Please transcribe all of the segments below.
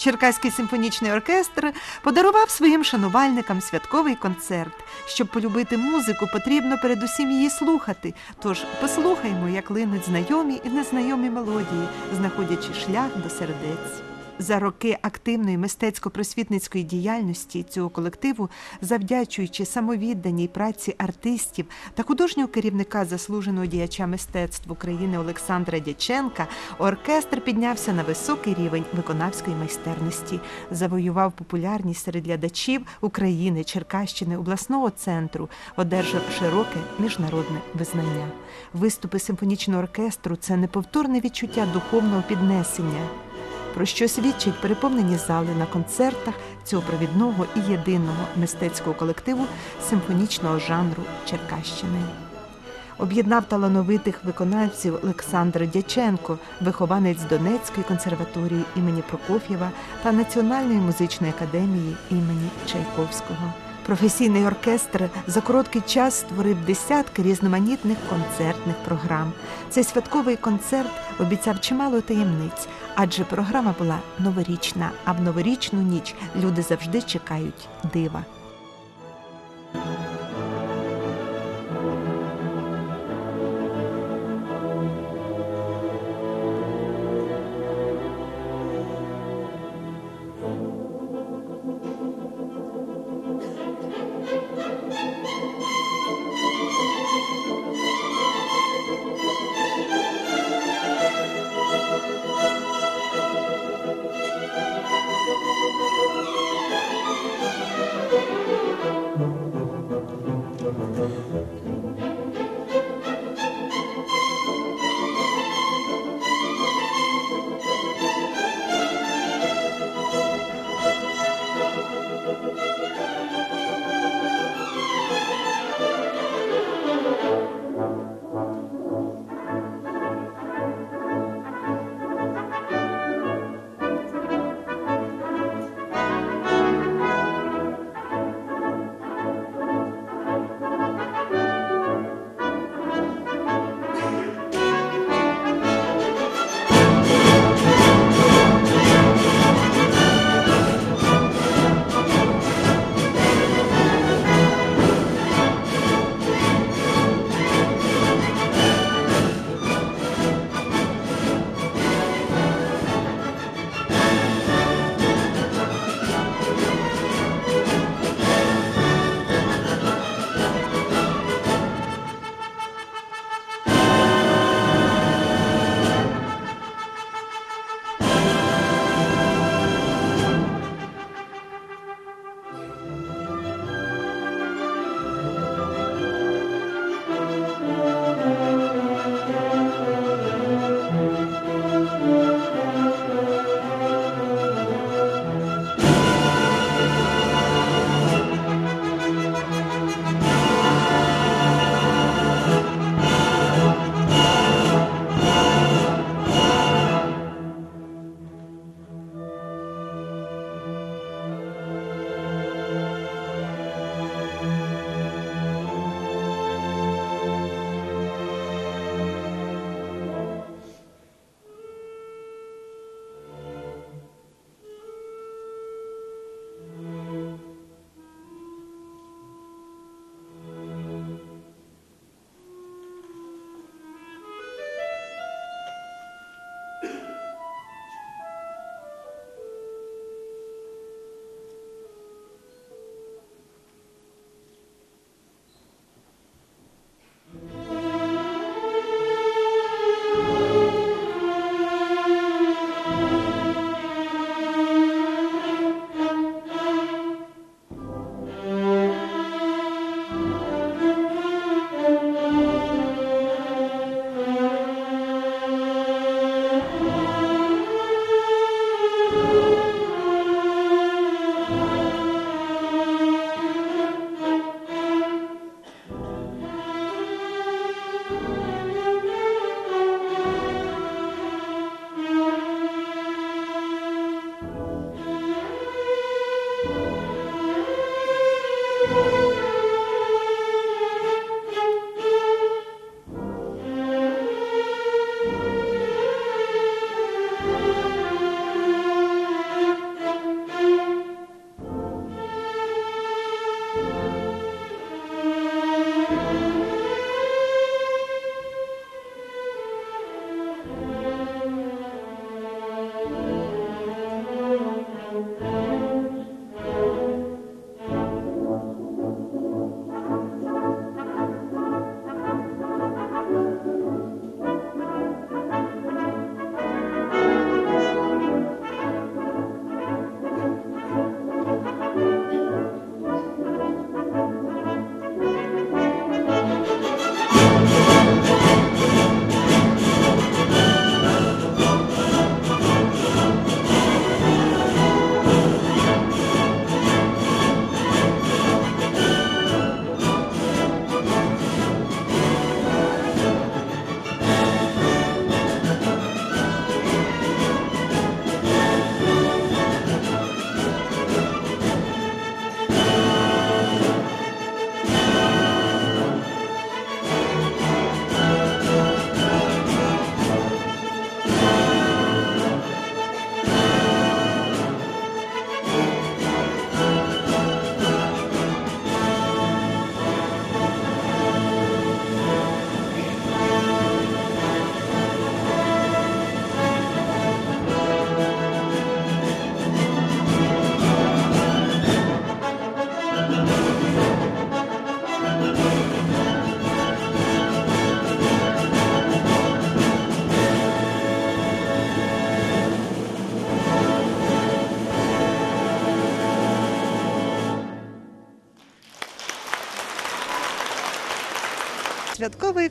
Черкаський симфонічний оркестр подарував своїм шанувальникам святковий концерт. Щоб полюбити музику, потрібно передусім її слухати. Тож послухаймо, як линуть знайомі і незнайомі мелодії, знаходячи шлях до сердець. За роки активної мистецько-просвітницької діяльності цього колективу, завдячуючи самовідданій праці артистів та художнього керівника заслуженого діяча мистецтв України Олександра Дяченка, оркестр піднявся на високий рівень виконавської майстерності, завоював популярність серед глядачів України, Черкащини, обласного центру, одержав широке міжнародне визнання. Виступи симфонічного оркестру це неповторне відчуття духовного піднесення про що свідчать переповнені зали на концертах цього провідного і єдиного мистецького колективу симфонічного жанру Черкащини. Об'єднав талановитих виконавців Олександр Дяченко, вихованець Донецької консерваторії імені Прокоф'єва та Національної музичної академії імені Чайковського. Професійний оркестр за короткий час створив десятки різноманітних концертних програм. Цей святковий концерт обіцяв чимало таємниць, адже програма була новорічна, а в новорічну ніч люди завжди чекають дива.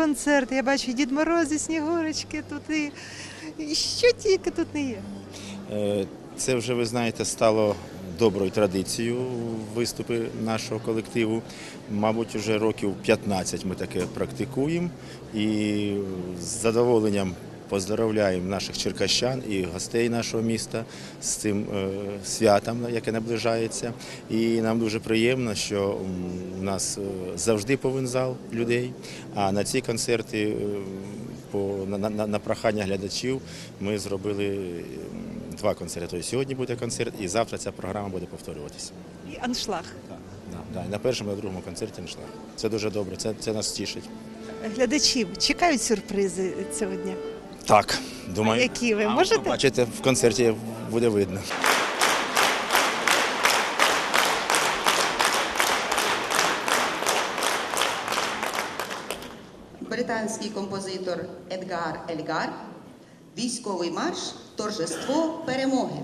Святковий концерт. Я бачу і Дід Мороз, і Снігурочки тут і, і що тільки тут не є. Е, Це вже, ви знаєте, стало доброю традицією виступи нашого колективу. Мабуть, вже років 15 ми таке практикуємо і з задоволенням поздоровляємо наших черкащан і гостей нашого міста з цим е, святом, яке наближається. І нам дуже приємно, що у нас е, завжди повен зал людей, а на ці концерти е, по, на, на, на прохання глядачів ми зробили два концерти. Тобто сьогодні буде концерт, і завтра ця програма буде повторюватися. І аншлаг. Так, да, да. На першому, і на другому концерті не Це дуже добре, це, це нас тішить. Глядачів чекають сюрпризи цього дня. Так, думаю. А які ви можете? Бачите, в концерті буде видно. британський композитор Едгар Ельгар, військовий марш, торжество перемоги.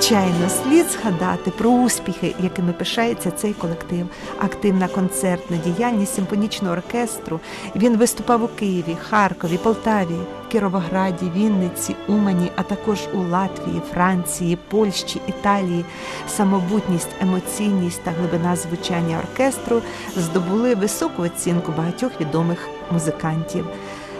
Звичайно, слід згадати про успіхи, якими пишається цей колектив. Активна концертна діяльність симфонічного оркестру. Він виступав у Києві, Харкові, Полтаві, Кіровограді, Вінниці, Умані, а також у Латвії, Франції, Польщі, Італії. Самобутність, емоційність та глибина звучання оркестру здобули високу оцінку багатьох відомих музикантів.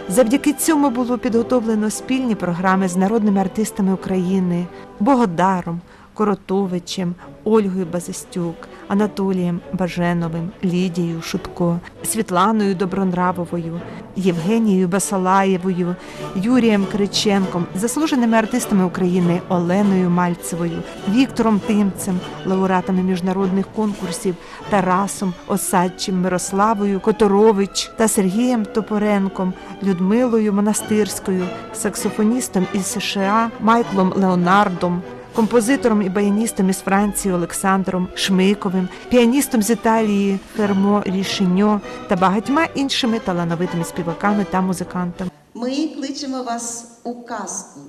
Завдяки цьому було підготовлено спільні програми з народними артистами України Богодаром, Коротовичем, Ольгою Базистюк, Анатолієм Баженовим, Лідією Шутко, Світланою Добронравовою, Євгенією Басалаєвою, Юрієм Криченком, заслуженими артистами України Оленою Мальцевою, Віктором Тимцем, лауреатами міжнародних конкурсів Тарасом Осадчим, Мирославою Которович та Сергієм Топоренком, Людмилою Монастирською, саксофоністом із США Майклом Леонардом. Композитором і баяністом із Франції Олександром Шмиковим, піаністом з Італії Фермо Рішеньо та багатьма іншими талановитими співаками та музикантами. Ми кличемо вас у казку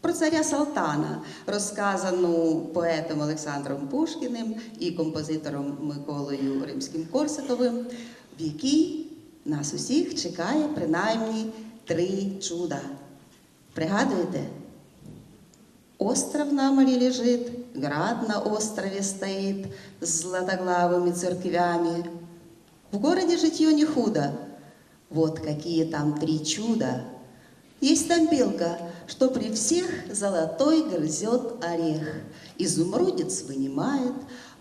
про царя Салтана, розказану поетом Олександром Пушкіним і композитором Миколою Римським Корсаковим, в якій нас усіх чекає принаймні три чуда. Пригадуєте? Остров на море лежит, град на острове стоит с златоглавыми церквями. В городе житье не худо. Вот какие там три чуда. Есть там белка, что при всех золотой грызет орех. Изумрудец вынимает,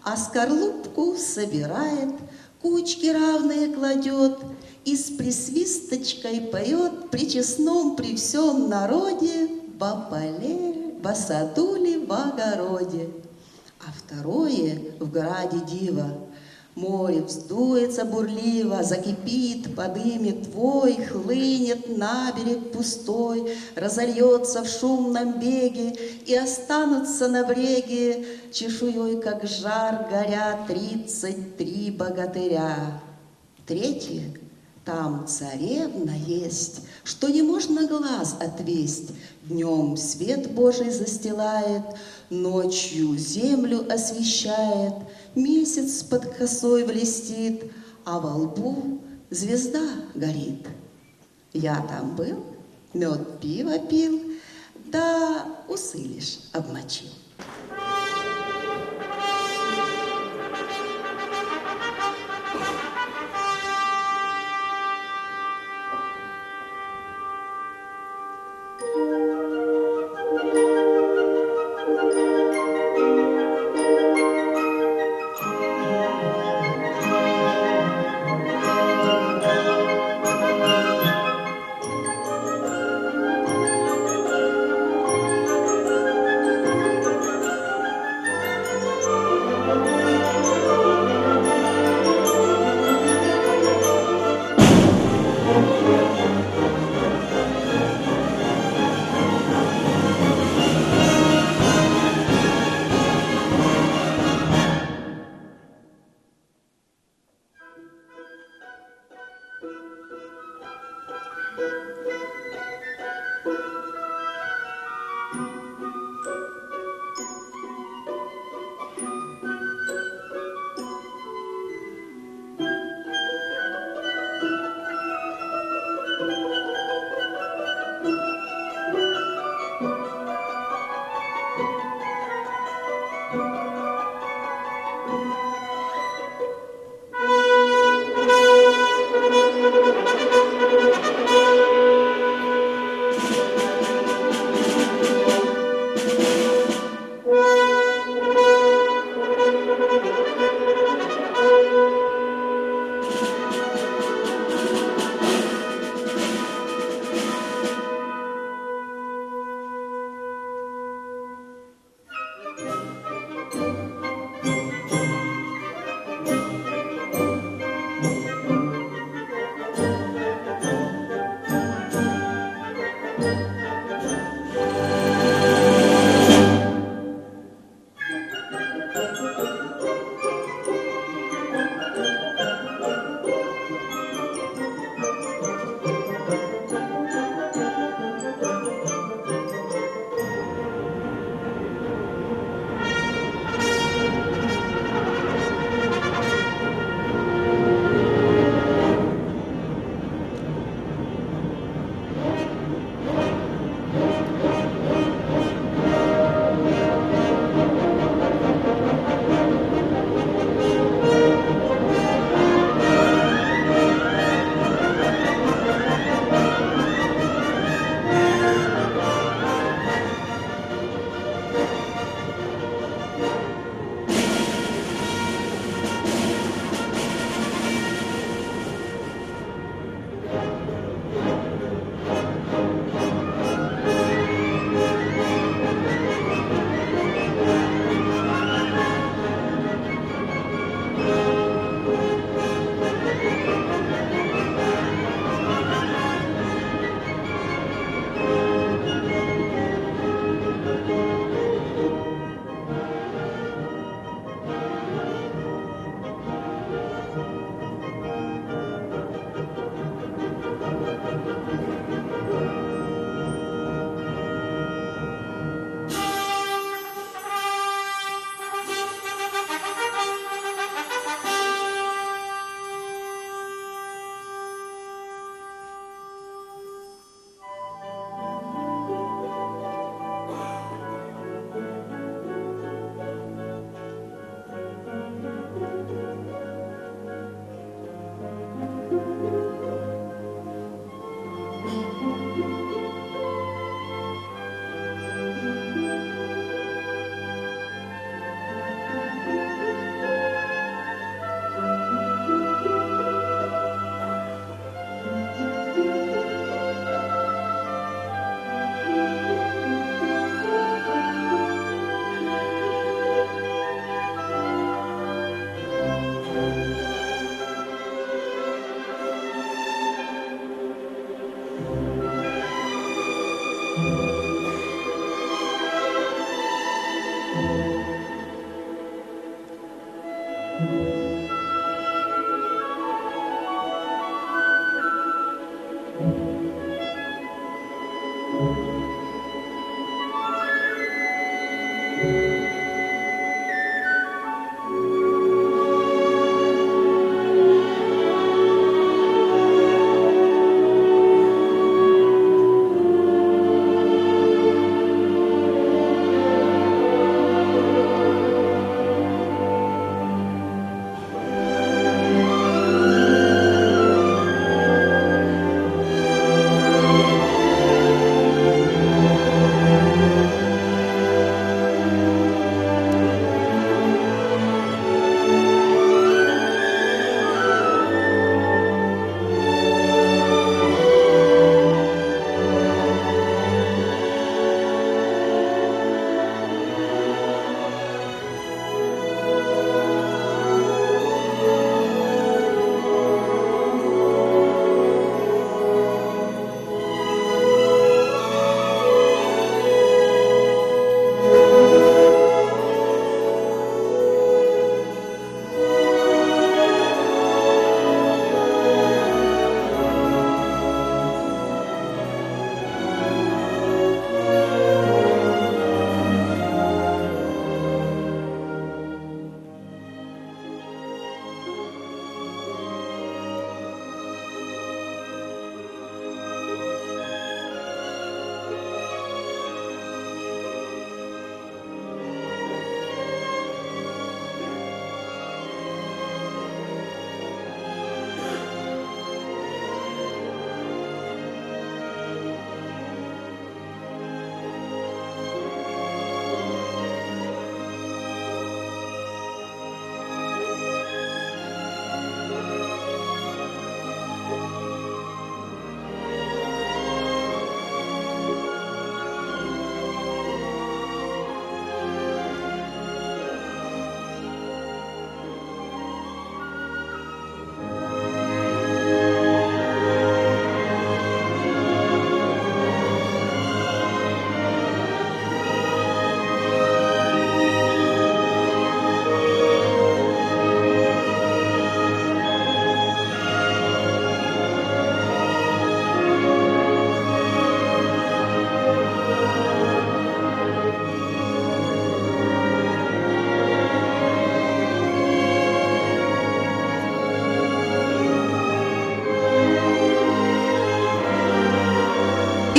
а скорлупку собирает, кучки равные кладет и с присвисточкой поет при честном, при всем народе во во саду ли, в огороде. А второе в граде диво. Море вздуется бурливо, закипит, подымет твой, хлынет на берег пустой, разольется в шумном беге, и останутся на бреге чешуей, как жар, горя тридцать три богатыря. Третье там царевна есть, что не можно глаз отвесть. Днем свет Божий застилает, ночью землю освещает, месяц под косой блестит, а во лбу звезда горит. Я там был, мед пиво пил, да усы лишь обмочил.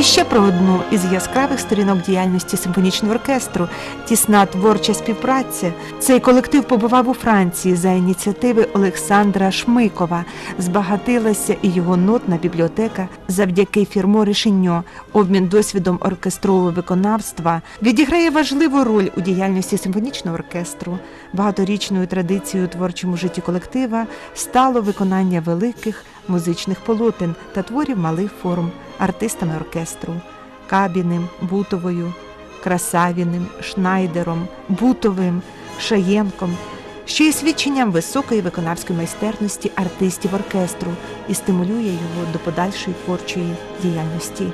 Ще про одну із яскравих сторінок діяльності симфонічного оркестру тісна творча співпраця. Цей колектив побував у Франції за ініціативи Олександра Шмикова. Збагатилася і його нотна бібліотека завдяки фірмо Ришеньо. Обмін досвідом оркестрового виконавства відіграє важливу роль у діяльності симфонічного оркестру. Багаторічною традицією у творчому житті колектива стало виконання великих музичних полотен та творів малих форм артистами оркестру Кабіним, Бутовою, Красавіним, Шнайдером, Бутовим, Шаєнком, що є свідченням високої виконавської майстерності артистів оркестру і стимулює його до подальшої творчої діяльності.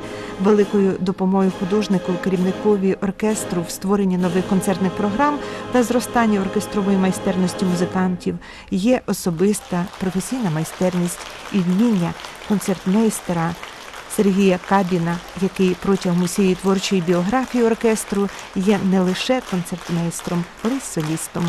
Великою допомогою художнику, керівникові оркестру в створенні нових концертних програм та зростанні оркестрової майстерності музикантів є особиста професійна майстерність і вміння концертмейстера Сергія Кабіна, який протягом усієї творчої біографії оркестру є не лише концертмейстром, але й солістом.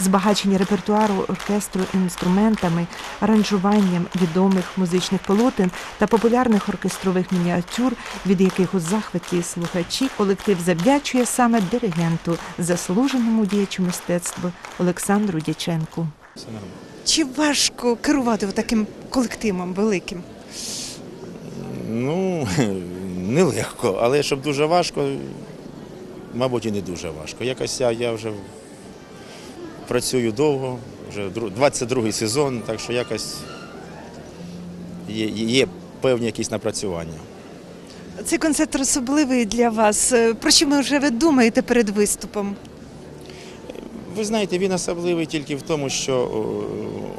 Збагачення репертуару оркестру інструментами, аранжуванням відомих музичних полотен та популярних оркестрових мініатюр, від яких у захваті слухачі колектив завдячує саме диригенту, заслуженому діячу мистецтва Олександру Дяченку. Чи важко керувати таким колективом великим? Ну, нелегко, але щоб дуже важко, мабуть, і не дуже важко. Якось я, я вже працюю довго, вже 22-й сезон, так що якось є, є певні якісь напрацювання. Цей концерт особливий для вас. Е, Про що ви вже ви думаєте перед виступом? Ви знаєте, він особливий тільки в тому, що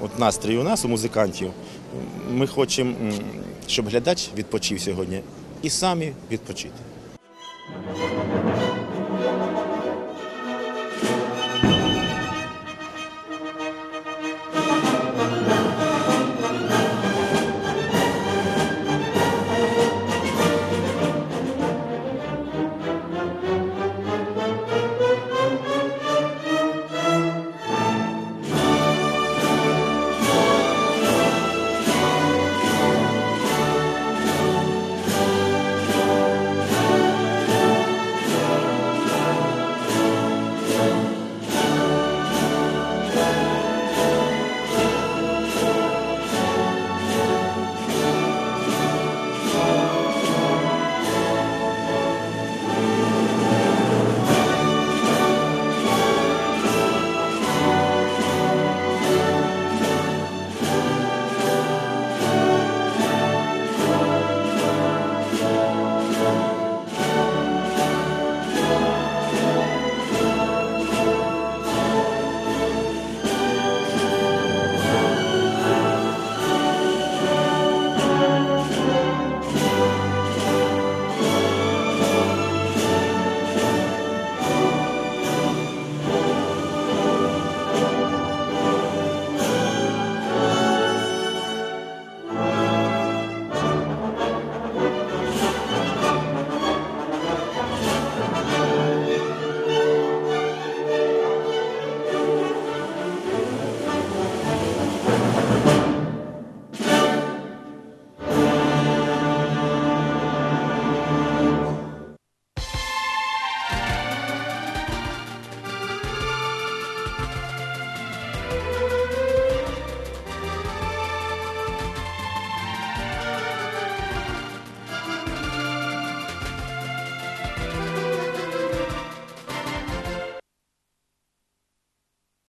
от настрій у нас, у музикантів, ми хочемо, щоб глядач відпочив сьогодні і самі відпочити.